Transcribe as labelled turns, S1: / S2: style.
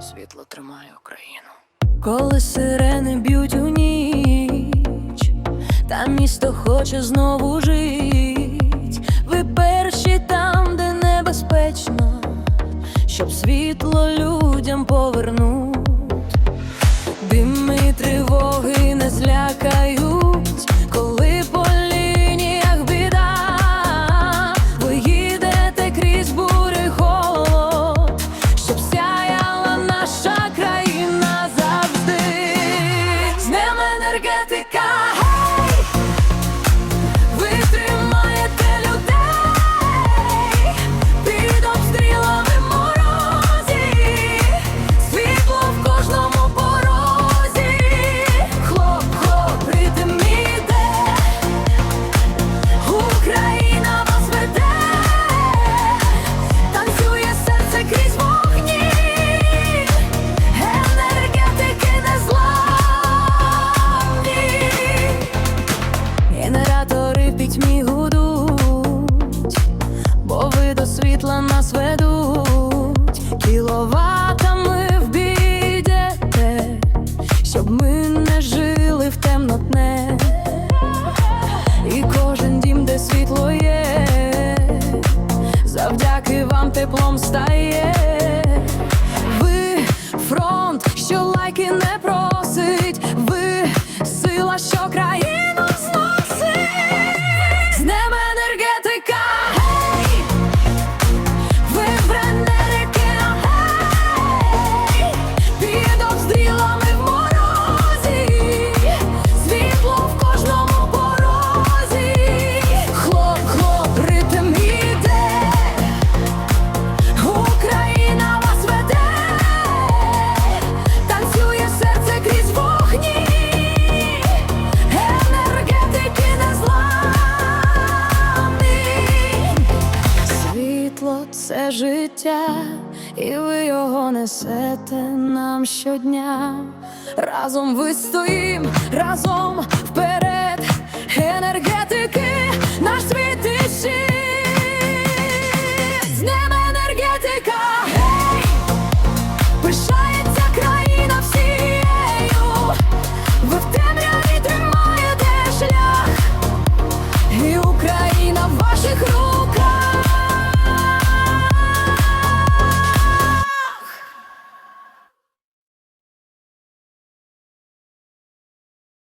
S1: Світло тримає Україну.
S2: Коли сирени б'ють у ніч, та місто хоче знову жить. Ви перші там, де небезпечно, щоб світло людям повернуть. Дими тривоги не злякають. Пітьмі гудуть, бо ви до світла нас ведуть, кіловатами в бідете, щоб ми не жили в темнотне, і кожен дім, де світло є, це життя, і ви його несете нам щодня. Разом вистоїм, разом вперед, світ